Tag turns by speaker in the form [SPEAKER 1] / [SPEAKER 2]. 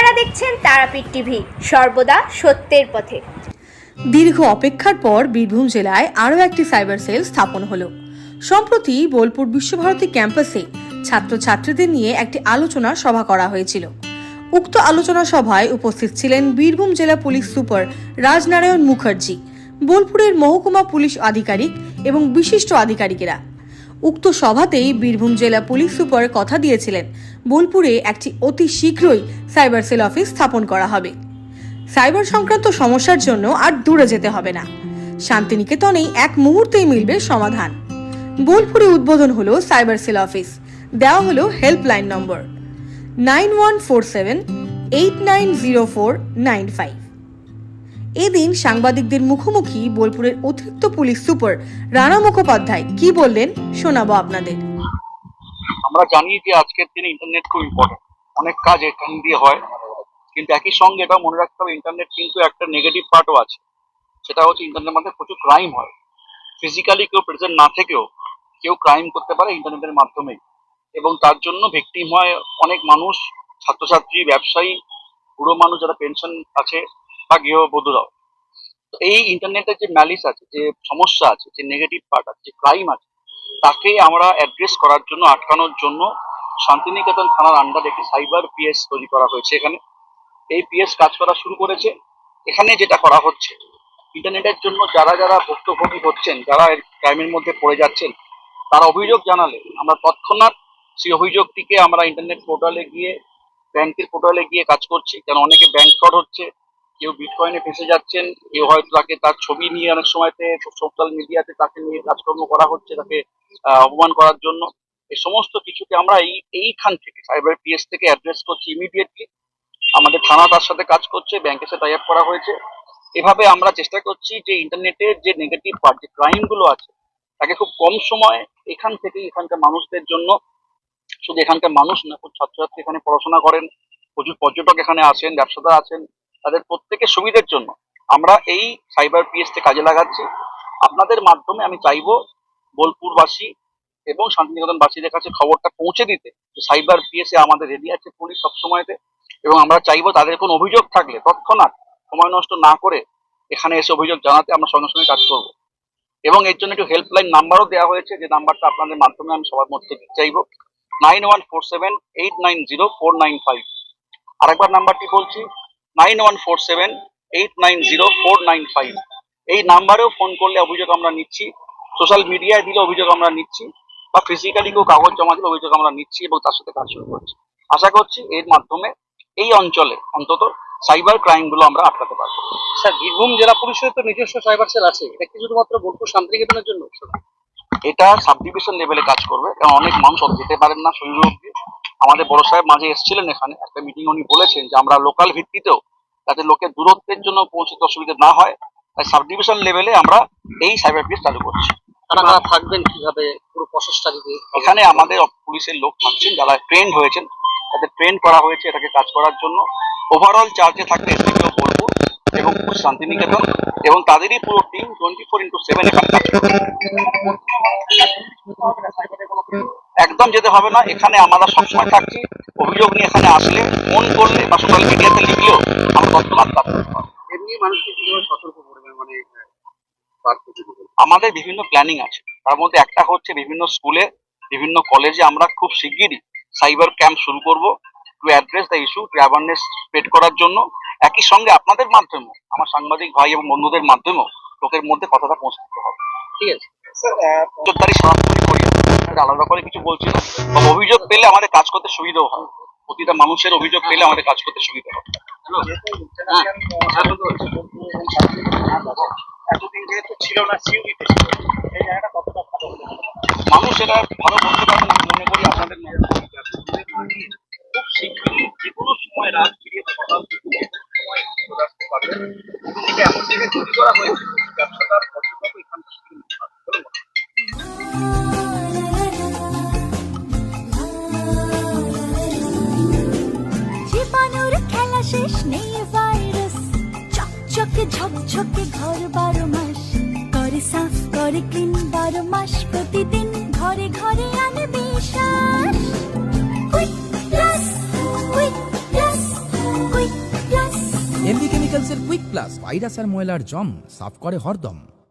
[SPEAKER 1] আপনারা দেখছেন তারাপীঠ টিভি, সর্বদা সত্যের পথে।
[SPEAKER 2] দীর্ঘ অপেক্ষার পর বীরভূম জেলায় আরও একটি সাইবার সেল স্থাপন হলো। সম্প্রতি বোলপুর বিশ্বভারতী ক্যাম্পাসে ছাত্রছাত্রীদের নিয়ে একটি আলোচনা সভা করা হয়েছিল। উক্ত আলোচনা সভায় উপস্থিত ছিলেন বীরভূম জেলা পুলিশ সুপার রাজনারায়ণ মুখার্জি, বোলপুরের মহকুমা পুলিশ আধিকারিক এবং বিশিষ্ট আধিকারিকেরা। উক্ত সভাতেই বীরভূম জেলা পুলিশ সুপার কথা দিয়েছিলেন। বোলপুরে একটি অতি শীঘ্রই সাইবার সেল অফিস স্থাপন করা হবে। সাইবার সংক্রান্ত সমস্যার জন্য আর দূরে যেতে হবে না। শান্তিনিকেতনেই এক মুহূর্তেই মিলবে সমাধান। বোলপুরে উদ্বোধন হলো সাইবার সেল অফিস। দেওয়া হলো helpline number. Nine one four seven, eight nine zero four nine five. এদিন সাংবাদিকদের মুখোমুখি বোলপুরের অতিরিক্ত পুলিশ সুপার রানা মুখোপাধ্যায় কি বললেন শোনাবো আপনাদের।
[SPEAKER 3] আমরা জানি যে আজকের দিনে ইন্টারনেট খুব ইম্পর্টেন্ট অনেক কাজ এখান দিয়ে হয়। কিন্তু একই সঙ্গে এটা মনে রাখতে হবে ইন্টারনেট কিন্তু একটা নেগেটিভ পার্টও আছে। সেটা হচ্ছে ইন্টারনেটের মধ্যে প্রচুর ক্রাইম হয়। ফিজিক্যালি কেউ প্রেজেন্ট না থেকেও কেউ ক্রাইম করতে পারে ইন্টারনেটের মাধ্যমে এবং তার জন্য ভিকটিম হয় অনেক মানুষ, ছাত্রছাত্রী, ব্যবসায়ী, বুড়ো মানুষ যারা পেনশন আছে বা গৃহবধূরাও তো এই ইন্টারনেটের যে ম্যালিস আছে, যে সমস্যা আছে, যে নেগেটিভ পার্ট আছে, যে ক্রাইম আছে, তাকে আমরা অ্যাড্রেস করার জন্য, আটকানোর জন্য শান্তিনিকেতন থানার আন্ডার একটি সাইবার পিএস তৈরি করা হয়েছে এখানে। এই পিএস কাজ করা শুরু করেছে। এখানে যেটা করা হচ্ছে ইন্টারনেটের জন্য যারা যারা ভুক্তভোগী হচ্ছেন, যারা এর ক্রাইমের মধ্যে পড়ে যাচ্ছেন, তারা অভিযোগ জানালে, আমরা তৎক্ষণাৎ সেই অভিযোগটিকে আমরা ইন্টারনেট পোর্টালে গিয়ে ব্যাংকের পোর্টালে গিয়ে কাজ করছি। কারণ অনেকে ব্যাংক ফ্রড হচ্ছে কেউ বিটকয়েনে ফেসে যাচ্ছেন, কেউ হয়তো তাকে তার ছবি নিয়ে অনেক সময়তে সোশ্যাল মিডিয়াতে তাকে নিয়ে কাজকর্ম করা হচ্ছে, তাকে অপমান করার জন্য। এই সমস্ত কিছুকে আমরা এই, এইখান থেকে সাইবার পিএস থেকে অ্যাড্রেস করছি ইমিডিয়েটলি আমাদের থানা তার সাথে কাজ করছে ব্যাংকের সাথে টাই আপ করা হয়েছে। এভাবে আমরা চেষ্টা করছি যে ইন্টারনেটের যে নেগেটিভ পার্ট যে ক্রাইমগুলো আছে, তাকে খুব কম সময়ে এখান থেকে এখানকার মানুষদের জন্য, শুধু এখানকার মানুষ না, খুব ছাত্রছাত্রী এখানে পড়াশোনা করেন, প্রচুর পর্যটক এখানে আসেন, ব্যবসাদার আছেন। তাদের প্রত্যেকের সুবিধের জন্য। আমরা এই সাইবার পিএসকে কাজে লাগাচ্ছি। আপনাদের মাধ্যমে আমি চাইব বোলপুরবাসী এবং শান্তিনিকেতনবাসীদের কাছে খবরটা পৌঁছে দিতে যে সাইবার পিএসে আমাদের রেডি আছে পুলিশ সবসময়তে এবং আমরা চাইব তাদের কোনো অভিযোগ থাকলে তৎক্ষণাৎ সময় নষ্ট না করে এখানে এসে অভিযোগ জানাতে আমরা সঙ্গে সঙ্গে কাজ করব। এবং এর জন্য একটু হেল্পলাইন নাম্বারও দেওয়া হয়েছে, যে নাম্বারটা আপনাদের মাধ্যমে আমি সবার মধ্যে দিতে চাইব। Nine one four seven eight nine zero four nine five আরেকবার নাম্বারটি বলছি nine one four seven eight nine zero four nine five এই নাম্বারেও ফোন করলে অভিযোগ আমরা নিচ্ছি। সোশ্যাল মিডিয়ায় দিলে অভিযোগ আমরা নিচ্ছি। বা ফিজিক্যালি কেউ কাগজ জমা দিলে অভিযোগ আমরা নিচ্ছি এবং তার সাথে কাজ শুরু করছি। আশা করছি এর মাধ্যমে এই অঞ্চলে অন্তত সাইবার ক্রাইমগুলো আমরা আটকাতে পারব।
[SPEAKER 4] স্যার বীরভূম জেলা পরিষদের তো নিজস্ব সাইবার সেল আছে। এটা কি শুধুমাত্র বোলপুর শান্তিনিকেতনের জন্য?
[SPEAKER 3] এটা সাব ডিভিশন লেভেলে কাজ করবে। কারণ অনেক মানুষ যেতে পারেন না শরীর অব্দি আমাদের বড় সাহেব মাঝে এসেছিলেন এখানে। একটা মিটিং উনি বলেছেন যে আমরা লোকাল ভিত্তিতেও যাতে লোকের দূরত্বের জন্য পৌঁছতে অসুবিধা না হয় তাই সাব ডিভিশন লেভেলে আমরা এই সাইবার পিএস চালু করছি।
[SPEAKER 4] তারা থাকবেন কীভাবে? পুরো প্রসেসটা যদি
[SPEAKER 3] এখানে আমাদের পুলিশের লোক থাকছেন যারা ট্রেন্ড হয়েছেন। তাদের ট্রেন করা হয়েছে এটাকে কাজ করার জন্য। ওভারঅল চার্জে থাকবে এসপিও বলব এবং শান্তিনিকেতন এবং তাদেরই পুরো team twenty four into seven এখানে কাজ করবে। একদম যেতে হবে না এখানে আমরা সবসময় থাকছি। অভিযোগ নিয়ে এখানে আসলে ফোন করলে বা সোশ্যাল মিডিয়াতে লিখলেও আমরা তৎক্ষণাৎ কাজ করতে পারব।
[SPEAKER 4] এমনি মানুষকে কীভাবে সতর্ক করবেন মানে
[SPEAKER 3] আমাদের বিভিন্ন প্ল্যানিং আছে। তার মধ্যে একটা হচ্ছে বিভিন্ন স্কুলে বিভিন্ন কলেজে আমরা খুব শিগগিরই সাইবার ক্যাম্প শুরু করব to address the issue to awareness spread করার জন্য। একই সঙ্গে আপনাদের মাধ্যমেও আমার সাংবাদিক ভাই এবং বন্ধুদের মাধ্যমেও লোকের মধ্যে কথাটা পৌঁছে দিতে হবে।
[SPEAKER 4] ঠিক আছে।
[SPEAKER 3] করি এটা আলাদা করে কিছু বলছি না অভিযোগ পেলে আমাদের কাজ করতে সুবিধাও হয়। প্রতিটা মানুষের অভিযোগ পেলে আমাদের কাজ করতে সুবিধা হয়।
[SPEAKER 4] হ্যাঁ,
[SPEAKER 5] এতদিন যেহেতু ছিল না ছিল। এই জায়গাটা কতটা ভালো হলো?
[SPEAKER 3] মানুষ এটা ভালো বলতে না মনে করি আপনাদের মধ্যে খুব শীঘ্রই যে কোনো সময় রাত ফিরিয়ে সকাল থেকে যে কোনো সময় চলে আসতে পারবে এবং এটা এমন জায়গায় তৈরি করা হয়েছে ব্যবসাদার পর্যটক এখানকার
[SPEAKER 6] শেষ নেই ভাইরাস চকচকে ঝকঝকে ঘর বারো মাস। করে সাফ করে ক্লিন বারো মাস। প্রতিদিন ঘরে ঘরে আনে বিশ্বাস প্লাস
[SPEAKER 7] কেমিক্যালসের কুইক প্লাস ভাইরাস আর ময়লার জম, সাফ করে হরদম।